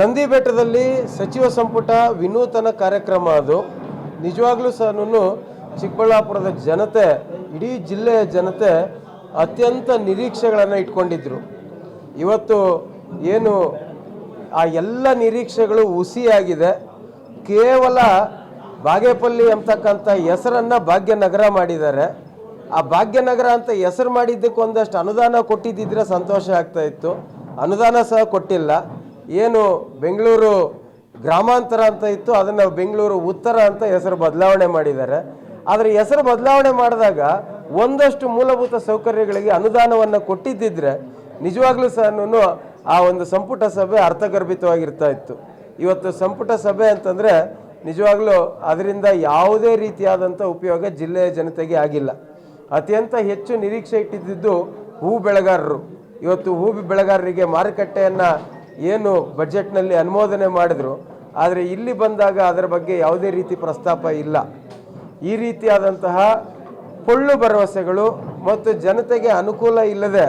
ನಂದಿ ಬೆಟ್ಟದಲ್ಲಿ ಸಚಿವ ಸಂಪುಟ ವಿನೂತನ ಕಾರ್ಯಕ್ರಮ ಅದು. ನಿಜವಾಗ್ಲೂ ಸಹ ಚಿಕ್ಕಬಳ್ಳಾಪುರದ ಜನತೆ, ಇಡೀ ಜಿಲ್ಲೆಯ ಜನತೆ ಅತ್ಯಂತ ನಿರೀಕ್ಷೆಗಳನ್ನು ಇಟ್ಕೊಂಡಿದ್ರು. ಇವತ್ತು ಏನು ಆ ಎಲ್ಲ ನಿರೀಕ್ಷೆಗಳು ಹುಸಿಯಾಗಿದೆ. ಕೇವಲ ಬಾಗೇಪಲ್ಲಿ ಅಂತಕ್ಕಂಥ ಹೆಸರನ್ನು ಭಾಗ್ಯನಗರ ಮಾಡಿದ್ದಾರೆ. ಆ ಭಾಗ್ಯನಗರ ಅಂತ ಹೆಸರು ಮಾಡಿದ್ದಕ್ಕೆ ಒಂದಷ್ಟು ಅನುದಾನ ಕೊಟ್ಟಿದ್ದಿದ್ರೆ ಸಂತೋಷ ಆಗ್ತಾ ಇತ್ತು. ಅನುದಾನ ಸಹ ಕೊಟ್ಟಿಲ್ಲ. ಏನು ಬೆಂಗಳೂರು ಗ್ರಾಮಾಂತರ ಅಂತ ಇತ್ತು, ಅದನ್ನು ಬೆಂಗಳೂರು ಉತ್ತರ ಅಂತ ಹೆಸರು ಬದಲಾವಣೆ ಮಾಡಿದ್ದಾರೆ. ಆದರೆ ಹೆಸರು ಬದಲಾವಣೆ ಮಾಡಿದಾಗ ಒಂದಷ್ಟು ಮೂಲಭೂತ ಸೌಕರ್ಯಗಳಿಗೆ ಅನುದಾನವನ್ನು ಕೊಟ್ಟಿದ್ದಿದ್ರೆ ನಿಜವಾಗ್ಲೂ ಸಹ ಆ ಒಂದು ಸಂಪುಟ ಸಭೆ ಅರ್ಥಗರ್ಭಿತವಾಗಿರ್ತಾ ಇತ್ತು. ಇವತ್ತು ಸಂಪುಟ ಸಭೆ ಅಂತಂದರೆ ನಿಜವಾಗ್ಲೂ ಅದರಿಂದ ಯಾವುದೇ ರೀತಿಯಾದಂಥ ಉಪಯೋಗ ಜಿಲ್ಲೆಯ ಜನತೆಗೆ ಆಗಿಲ್ಲ. ಅತ್ಯಂತ ಹೆಚ್ಚು ನಿರೀಕ್ಷೆ ಇಟ್ಟಿದ್ದು ಹೂ ಬೆಳೆಗಾರರು. ಇವತ್ತು ಹೂ ಬೆಳೆಗಾರರಿಗೆ ಮಾರುಕಟ್ಟೆಯನ್ನು ಏನು ಬಜೆಟ್ನಲ್ಲಿ ಅನುಮೋದನೆ ಮಾಡಿದ್ರು, ಆದರೆ ಇಲ್ಲಿ ಬಂದಾಗ ಅದರ ಬಗ್ಗೆ ಯಾವುದೇ ರೀತಿ ಪ್ರಸ್ತಾಪ ಇಲ್ಲ. ಈ ರೀತಿಯಾದಂತಹ ಪೊಳ್ಳು ಭರವಸೆಗಳು ಮತ್ತು ಜನತೆಗೆ ಅನುಕೂಲ ಇಲ್ಲದೆ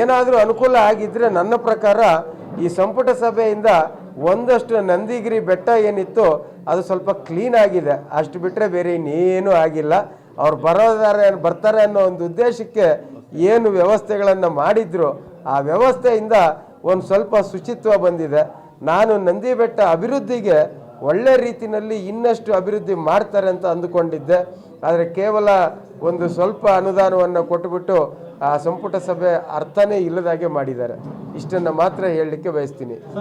ಏನಾದರೂ ಅನುಕೂಲ ಆಗಿದ್ದರೆ ನನ್ನ ಪ್ರಕಾರ ಈ ಸಂಪುಟ ಸಭೆಯಿಂದ ಒಂದಷ್ಟು ನಂದಿಗಿರಿ ಬೆಟ್ಟ ಏನಿತ್ತು ಅದು ಸ್ವಲ್ಪ ಕ್ಲೀನ್ ಆಗಿದೆ. ಅಷ್ಟು ಬಿಟ್ಟರೆ ಬೇರೆ ಇನ್ನೇನೂ ಆಗಿಲ್ಲ. ಅವ್ರು ಬರೋದಾರೆ, ಬರ್ತಾರೆ ಅನ್ನೋ ಒಂದು ಉದ್ದೇಶಕ್ಕೆ ಏನು ವ್ಯವಸ್ಥೆಗಳನ್ನು ಮಾಡಿದ್ರು, ಆ ವ್ಯವಸ್ಥೆಯಿಂದ ಒಂದು ಸ್ವಲ್ಪ ಶುಚಿತ್ವ ಬಂದಿದೆ. ನಾನು ನಂದಿ ಬೆಟ್ಟ ಅಭಿವೃದ್ಧಿಗೆ ಒಳ್ಳೆ ರೀತಿಯಲ್ಲಿ ಇನ್ನಷ್ಟು ಅಭಿವೃದ್ಧಿ ಮಾಡ್ತಾರೆ ಅಂತ ಅಂದುಕೊಂಡಿದ್ದೆ. ಆದರೆ ಕೇವಲ ಒಂದು ಸ್ವಲ್ಪ ಅನುದಾನವನ್ನು ಕೊಟ್ಟುಬಿಟ್ಟು ಆ ಸಂಪುಟ ಸಭೆ ಅರ್ಥನೇ ಇಲ್ಲದಾಗೆ ಮಾಡಿದ್ದಾರೆ. ಇಷ್ಟನ್ನು ಮಾತ್ರ ಹೇಳಲಿಕ್ಕೆ ಬಯಸ್ತೀನಿ.